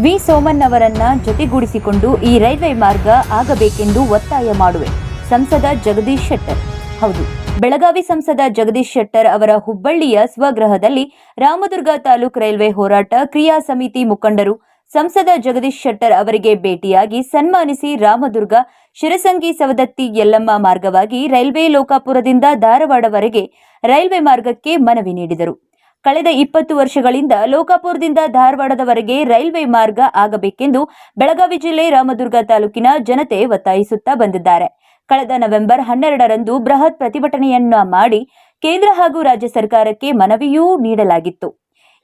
V Soman ಅವರನ್ನ ಜೊತೆಗೂಡಿಸಿಕೊಂಡು ಈ railway ಮಾರ್ಗ ಆಗಬೇಕೆಂದು ಒತ್ತಾಯ ಮಾಡುವೆ. ಸಂಸದ ಜಗದೀಶ್ ಶೆಟ್ಟರ್. ಹೌದು, ಬೆಳಗಾವಿ ಸಂಸದ ಜಗದೀಶ್ ಶೆಟ್ಟರ್ ಅವರ ಹುಬ್ಬಳ್ಳಿಯ ಸ್ವಗೃಹದಲ್ಲಿ ರಾಮದುರ್ಗ ತಾಲೂಕು ರೈಲ್ವೆ ಹೋರಾಟ ಕ್ರಿಯಾ ಸಮಿತಿ ಮುಖಂಡರು, ಸಂಸದ ಜಗದೀಶ್ ಶೆಟ್ಟರ್ ಅವರಿಗೆ ಭೇಟಿಯಾಗಿ ಸನ್ಮಾನಿಸಿ ರಾಮದುರ್ಗ, ಶಿರಸಂಗಿ, ಸವದತ್ತಿ, ಯಲ್ಲಮ್ಮ ಮಾರ್ಗವಾಗಿ ರೈಲ್ವೆ ಲೋಕಾಪುರದಿಂದ ಧಾರವಾಡವರೆಗೆ ರೈಲ್ವೆ ಮಾರ್ಗಕ್ಕೆ ಮನವಿ ನೀಡಿದರು. ಕಳೆದ ಇಪ್ಪತ್ತು ವರ್ಷಗಳಿಂದ ಲೋಕಾಪುರದಿಂದ ಧಾರವಾಡದವರೆಗೆ ರೈಲ್ವೆ ಮಾರ್ಗ ಆಗಬೇಕೆಂದು ಬೆಳಗಾವಿ ಜಿಲ್ಲೆ ರಾಮದುರ್ಗ ತಾಲೂಕಿನ ಜನತೆ ಒತ್ತಾಯಿಸುತ್ತಾ ಬಂದಿದ್ದಾರೆ. ಕಳೆದ ನವೆಂಬರ್ ಹನ್ನೆರಡರಂದು ಬೃಹತ್ ಪ್ರತಿಭಟನೆಯನ್ನ ಮಾಡಿ ಕೇಂದ್ರ ಹಾಗೂ ರಾಜ್ಯ ಸರ್ಕಾರಕ್ಕೆ ಮನವಿಯೂ ನೀಡಲಾಗಿತ್ತು.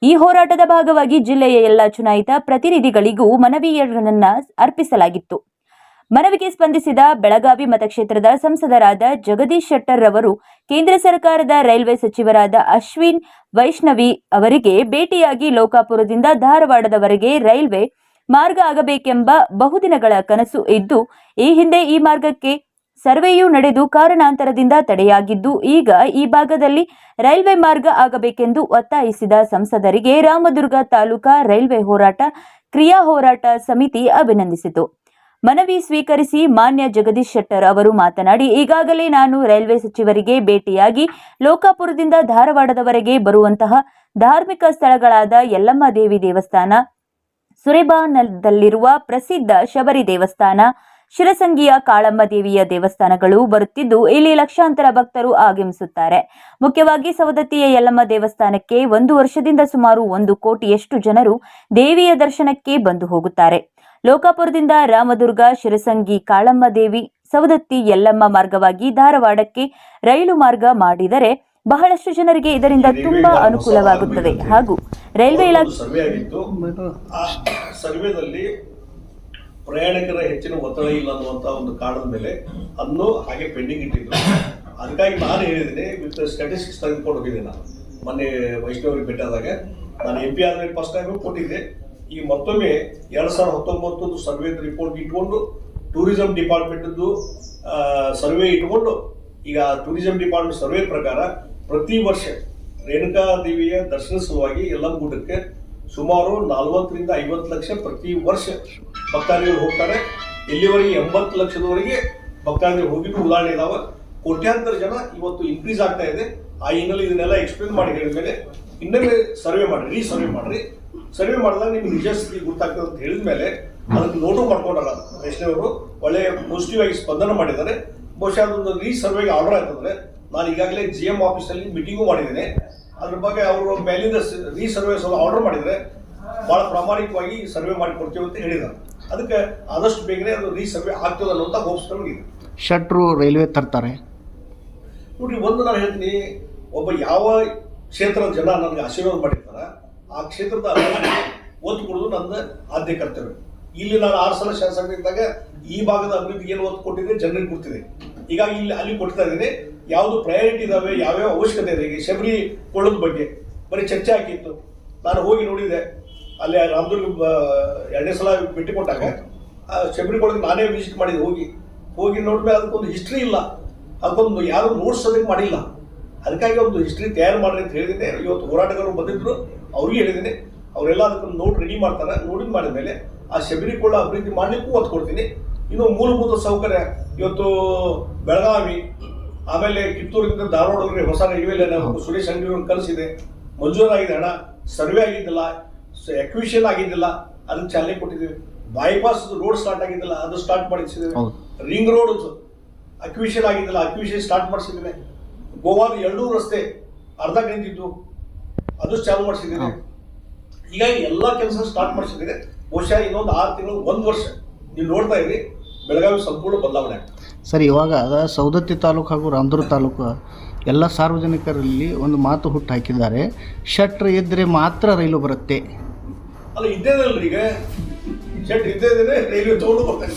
ಈ ಹೋರಾಟದ ಭಾಗವಾಗಿ ಜಿಲ್ಲೆಯ ಎಲ್ಲ ಚುನಾಯಿತ ಪ್ರತಿನಿಧಿಗಳಿಗೂ ಮನವಿಯನ್ನ ಅರ್ಪಿಸಲಾಗಿತ್ತು. ಮನವಿಗೆ ಸ್ಪಂದಿಸಿದ ಬೆಳಗಾವಿ ಮತಕ್ಷೇತ್ರದ ಸಂಸದರಾದ ಜಗದೀಶ್ ಶೆಟ್ಟರ್ ಅವರು ಕೇಂದ್ರ ಸರ್ಕಾರದ ರೈಲ್ವೆ ಸಚಿವರಾದ ಅಶ್ವಿನ್ ವೈಷ್ಣವಿ ಅವರಿಗೆ ಭೇಟಿಯಾಗಿ ಲೋಕಾಪುರದಿಂದ ಧಾರವಾಡದವರೆಗೆ ರೈಲ್ವೆ ಮಾರ್ಗ ಆಗಬೇಕೆಂಬ ಬಹುದಿನಗಳ ಕನಸು ಇದ್ದು, ಈ ಹಿಂದೆ ಈ ಮಾರ್ಗಕ್ಕೆ ಸರ್ವೆಯೂ ನಡೆದು ಕಾರಣಾಂತರದಿಂದ ತಡೆಯಾಗಿದ್ದು, ಈಗ ಈ ಭಾಗದಲ್ಲಿ ರೈಲ್ವೆ ಮಾರ್ಗ ಆಗಬೇಕೆಂದು ಒತ್ತಾಯಿಸಿದ ಸಂಸದರಿಗೆ ರಾಮದುರ್ಗ ತಾಲೂಕಾ ರೈಲ್ವೆ ಹೋರಾಟ, ಕ್ರಿಯಾ ಹೋರಾಟ ಸಮಿತಿ ಅಭಿನಂದಿಸಿತು. ಮನವಿ ಸ್ವೀಕರಿಸಿ ಮಾನ್ಯ ಜಗದೀಶ್ ಶೆಟ್ಟರ್ ಅವರು ಮಾತನಾಡಿ, ಈಗಾಗಲೇ ನಾನು ರೈಲ್ವೆ ಸಚಿವರಿಗೆ ಭೇಟಿಯಾಗಿ ಲೋಕಾಪುರದಿಂದ ಧಾರವಾಡದವರೆಗೆ ಬರುವಂತಹ ಧಾರ್ಮಿಕ ಸ್ಥಳಗಳಾದ ಯಲ್ಲಮ್ಮ ದೇವಿ ದೇವಸ್ಥಾನ, ಸುರೇಬಾನದಲ್ಲಿರುವ ಪ್ರಸಿದ್ಧ ಶಬರಿ ದೇವಸ್ಥಾನ ಶಿರಸಂಗಿಯ ಕಾಳಮ್ಮ ದೇವಿಯ ದೇವಸ್ಥಾನಗಳು ಬರುತ್ತಿದ್ದು ಇಲ್ಲಿ ಲಕ್ಷಾಂತರ ಭಕ್ತರು ಆಗಮಿಸುತ್ತಾರೆ. ಮುಖ್ಯವಾಗಿ ಸವದತ್ತಿಯ ಯಲ್ಲಮ್ಮ ದೇವಸ್ಥಾನಕ್ಕೆ ಒಂದು ವರ್ಷದಿಂದ ಸುಮಾರು ಒಂದು ಕೋಟಿಯಷ್ಟು ಜನರು ದೇವಿಯ ದರ್ಶನಕ್ಕೆ ಬಂದು ಹೋಗುತ್ತಾರೆ. ಲೋಕಾಪುರದಿಂದ ರಾಮದುರ್ಗ ಶಿರಸಂಗಿ ಕಾಳಮ್ಮ ದೇವಿ ಸವದತ್ತಿ ಯಲ್ಲಮ್ಮ ಮಾರ್ಗವಾಗಿ ಧಾರವಾಡಕ್ಕೆ ರೈಲು ಮಾರ್ಗ ಮಾಡಿದರೆ ಬಹಳಷ್ಟು ಜನರಿಗೆ ಇದರಿಂದ ತುಂಬಾ ಅನುಕೂಲವಾಗುತ್ತದೆ. ಹಾಗೂ ರೈಲ್ವೆ ಇಲಾಖೆ ಒಂದು ಸರ್ವೆ ಆಗಿತ್ತು ಆ ಸರ್ವೆದಲ್ಲಿ ಪ್ರಯಾಣಿಕರ ಹೆಚ್ಚಿನ ಒತ್ತಡ ಇಲ್ಲ ಅನ್ನುವಂತ ಒಂದು ಕಾರಣದ ಮೇಲೆ ಅನ್ನು ಹಾಗೆ ಪೆಂಡಿಂಗ್ ಇಟ್ಟಿದ್ರು. ಅದಕ್ಕಾಗಿ ನಾನು ಹೇಳಿದ್ದೀನಿ ವಿತ್ ಸ್ಟ್ಯಾಟಿಸ್ಟಿಕ್ಸ್ ತೆಗೆದುಕೊಂಡು ಹೋಗಿದ್ದೆ ನಾನು. ಮೊನ್ನೆ ವೈಷ್ಣವರಿಗೆ ಭೇಟಿಯಾದಾಗ ನಾನು ಎಂ ಪಿ ಆದ್ಮೇಲೆ ಫಸ್ಟ್ ಟೈಮ್ ಕೊಟ್ಟಿದ್ದೆ ಈ ಮತ್ತೊಮ್ಮೆ ಎರಡು ಸಾವಿರದ ಹತ್ತೊಂಬತ್ತು ಸರ್ವೆ ರಿಪೋರ್ಟ್ ಇಟ್ಕೊಂಡು ಟೂರಿಸಂ ಡಿಪಾರ್ಟ್ಮೆಂಟ್ದು ಸರ್ವೆ ಇಟ್ಕೊಂಡು, ಈಗ ಟೂರಿಸಂ ಡಿಪಾರ್ಟ್ಮೆಂಟ್ ಸರ್ವೆ ಪ್ರಕಾರ ಪ್ರತಿ ವರ್ಷ ರೇಣುಕಾ ದೇವಿಯ ದರ್ಶನ ಸಲುವಾಗಿ ಎಲ್ಲಮ್ಮ ಗುಡ್ಡಕ್ಕೆ ಸುಮಾರು ನಲವತ್ತರಿಂದ ಐವತ್ತು ಲಕ್ಷ ಪ್ರತಿ ವರ್ಷ ಭಕ್ತಾದಿಗಳು ಹೋಗ್ತಾರೆ. ಇಲ್ಲಿವರೆಗೆ ಎಂಬತ್ತು ಲಕ್ಷದವರೆಗೆ ಭಕ್ತಾದಿಗಳು ಹೋಗಿದ್ದು ಉದಾಹರಣೆ ಇದಾವ. ಕೋಟ್ಯಾಂತರ ಜನ ಇವತ್ತು ಇನ್ಕ್ರೀಸ್ ಆಗ್ತಾ ಇದೆ. ಆ ಹಿನ್ನೆಲೆ ಇದನ್ನೆಲ್ಲ ಎಕ್ಸ್ಪ್ಲೇನ್ ಮಾಡಿ ಹೇಳಿದ್ಮೇಲೆ ಇನ್ನೊಮ್ಮೆ ಸರ್ವೆ ಮಾಡಿ ರೀ ಸರ್ವೆ ಮಾಡ್ರಿ. ಸರ್ವೆ ಮಾಡಿದಾಗ ನಿಮ್ಗೆ ನಿಜ ಸ್ಥಿತಿ ಗೊತ್ತಾಗ್ತದೆ ಅಂತ ಹೇಳಿದ ಮೇಲೆ ಅದಕ್ಕೆ ನೋಟು ಮಾಡ್ಕೊಂಡಲ್ಲ ವೈಷ್ಣವರು ಒಳ್ಳೆಯ ಪಾಸಿಟಿವ್ ಆಗಿ ಸ್ಪಂದನ ಮಾಡಿದ್ದಾರೆ. ಬಹುಶಃ ಅದೊಂದು ರೀ ಸರ್ವೆಗೆ ಆರ್ಡರ್ ಆಯ್ತಂದ್ರೆ ನಾನು ಈಗಾಗಲೇ ಜಿ ಎಂ ಆಫೀಸಲ್ಲಿ ಮೀಟಿಂಗು ಮಾಡಿದ್ದೇನೆ. ಅದ್ರ ಬಗ್ಗೆ ಅವರು ಮೇಲಿಂದ ರೀ ಸರ್ವೆ ಆರ್ಡರ್ ಮಾಡಿದರೆ ಬಹಳ ಪ್ರಾಮಾಣಿಕವಾಗಿ ಸರ್ವೆ ಮಾಡಿ ಕೊಡ್ತೀವಿ ಅಂತ ಹೇಳಿದ್ದಾರೆ. ಅದಕ್ಕೆ ಆದಷ್ಟು ಬೇಗನೆ ಅದು ರೀಸರ್ವೆ ಆಗ್ತದೆ ಅನ್ನೋಂಥ ಹೋಪ್ಸ್ ನಮಗಿದೆ. ಶಟ್ರು ರೈಲ್ವೆ ತರ್ತಾರೆ. ನೋಡಿ ಒಂದು ನಾನು ಹೇಳ್ತೀನಿ ಒಬ್ಬ ಯಾವ ಕ್ಷೇತ್ರದ ಜನ ನನಗೆ ಆಶೀರ್ವಾದ ಮಾಡಿರ್ತಾರೆ ಆ ಕ್ಷೇತ್ರದ ಒತ್ತು ಕೊಡೋದು ನನ್ನ ಆದ್ಯ ಕರ್ತವ್ಯ. ಇಲ್ಲಿ ನಾನು ಆರು ಸಲ ಶಾಸಕರಿದ್ದಾಗ ಈ ಭಾಗದ ಅಭಿವೃದ್ಧಿಗೆ ಏನು ಒತ್ತು ಕೊಟ್ಟಿದೆ ಜನರಿಗೆ ಕೊಡ್ತಿದೆ. ಈಗ ಇಲ್ಲಿ ಅಲ್ಲಿ ಕೊಡ್ತಾ ಇದ್ದೀನಿ ಯಾವುದು ಪ್ರಯಾರಿಟಿ ಇದಾವೆ ಯಾವ್ಯಾವ ಅವಶ್ಯಕತೆ ಇದೆ ಈಗ ಶಬರಿ ಕೊಳ್ಳೋದ್ ಬಗ್ಗೆ ಬರೀ ಚರ್ಚೆ ಆಗಿತ್ತು ನಾನು ಹೋಗಿ ನೋಡಿದೆ ಅಲ್ಲಿ ರಾಮದುರ್ಗ ಎರಡನೇ ಸಲ ಭೇಟಿ ಕೊಟ್ಟಾಗ, ಆ ಶಬರಿ ಕೊಳಗೆ ನಾನೇ ವಿಸಿಟ್ ಮಾಡಿದೆ, ಹೋಗಿ. ಹೋಗಿ ನೋಡಿದ್ರೆ ಅದಕ್ಕೊಂದು ಹಿಸ್ಟ್ರಿ ಇಲ್ಲ. ಅದಕ್ಕೊಂದು ಯಾರು ನೋಟ್ಸ್ ಅದಕ್ಕೆ ಮಾಡಿಲ್ಲ. ಅದಕ್ಕಾಗಿ ಒಂದು ಹಿಸ್ಟ್ರಿ ತಯಾರು ಮಾಡ್ರಿ ಅಂತ ಹೇಳಿದ್ದೀನಿ. ಇವತ್ತು ಹೋರಾಟಗಾರರು ಬಂದಿದ್ರು, ಅವ್ರಿಗೆ ಹೇಳಿದ್ದೀನಿ. ಅವರೆಲ್ಲ ಅದಕ್ಕೊಂದು ನೋಟ್ ರೆಡಿ ಮಾಡ್ತಾರೆ. ನೋಡಿದ್ ಮಾಡಿದ ಮೇಲೆ ಆ ಕೊಳ ಅಭಿವೃದ್ಧಿ ಮಾಡಲಿಕ್ಕೂ ಒತ್ತು ಕೊಡ್ತೀನಿ. ಇನ್ನು ಮೂಲಭೂತ ಸೌಕರ್ಯ. ಇವತ್ತು ಬೆಳಗಾವಿ, ಆಮೇಲೆ ಕಿತ್ತೂರಿಂದ ಧಾರವಾಡ ಹೊಸ ರೈಲ್ವೆ ಲೈನ್ ಸುರೇಶ್ ಅಂಗಡಿ ಕಲಿಸಿದೆ. ಮಂಜೂರಾಗಿದೆ ಹಣ. ಸರ್ವೆ ಆಗಿದ್ದಿಲ್ಲ. ಎಕ್ವಿಷನ್ ಆಗಿದ್ದಿಲ್ಲ ಅದಕ್ಕೆ ಚಾಲನೆ ಕೊಟ್ಟಿದ್ದೀವಿ. ಬೈಪಾಸ್ ರೋಡ್ ಸ್ಟಾರ್ಟ್ ಆಗಿದ್ದಿಲ್ಲ ಅದು ಸ್ಟಾರ್ಟ್ ಮಾಡಿಸಿದ್ದೇವೆ. ರಿಂಗ್ ರೋಡ್ ಅಕ್ವಿಷನ್ ಆಗಿದ್ದಿಲ್ಲ ಅಕ್ವಿಷನ್ ಸ್ಟಾರ್ಟ್ ಮಾಡಿಸಿದ್ದೇವೆ. ಗೋವಾದ ಎರಡೂ ರಸ್ತೆ ಅರ್ಧ ನಿಂತಿದ್ದು ಅದು ಚಾಲು ಮಾಡಿಸಿದ್ದೇವೆ. ಹೀಗಾಗಿ ಎಲ್ಲ ಕೆಲಸ ಸ್ಟಾರ್ಟ್ ಮಾಡಿಸಿದ್ದೀವಿ. ಬಹುಶಃ ಇನ್ನೊಂದು ಆರು ತಿಂಗಳು ಒಂದು ವರ್ಷ ನೀವು ನೋಡ್ತಾ ಇರಿ ಬೆಳಗಾವಿ ಸಂಪೂರ್ಣ ಬದಲಾವಣೆ ಸರ್ ಇವಾಗ ಸೌದತ್ತಿ ತಾಲೂಕು ಹಾಗೂ ರಾಮದುರ್ಗ ತಾಲೂಕು ಎಲ್ಲ ಸಾರ್ವಜನಿಕರಲ್ಲಿ ಒಂದು ಮಾತು ಹುಟ್ಟು ಹಾಕಿದ್ದಾರೆ. ಶಟ್ರ್ ಇದ್ದರೆ ಮಾತ್ರ ರೈಲು ಬರುತ್ತೆ. ಅಲ್ಲ ಇದ್ದೇನಲ್ರಿ ಈಗ? ಶೆಟ್ ಇದ್ದೇನೆ ರೈಲ್ವೆ ತಗೊಂಡು ಬರ್ತಾರೆ.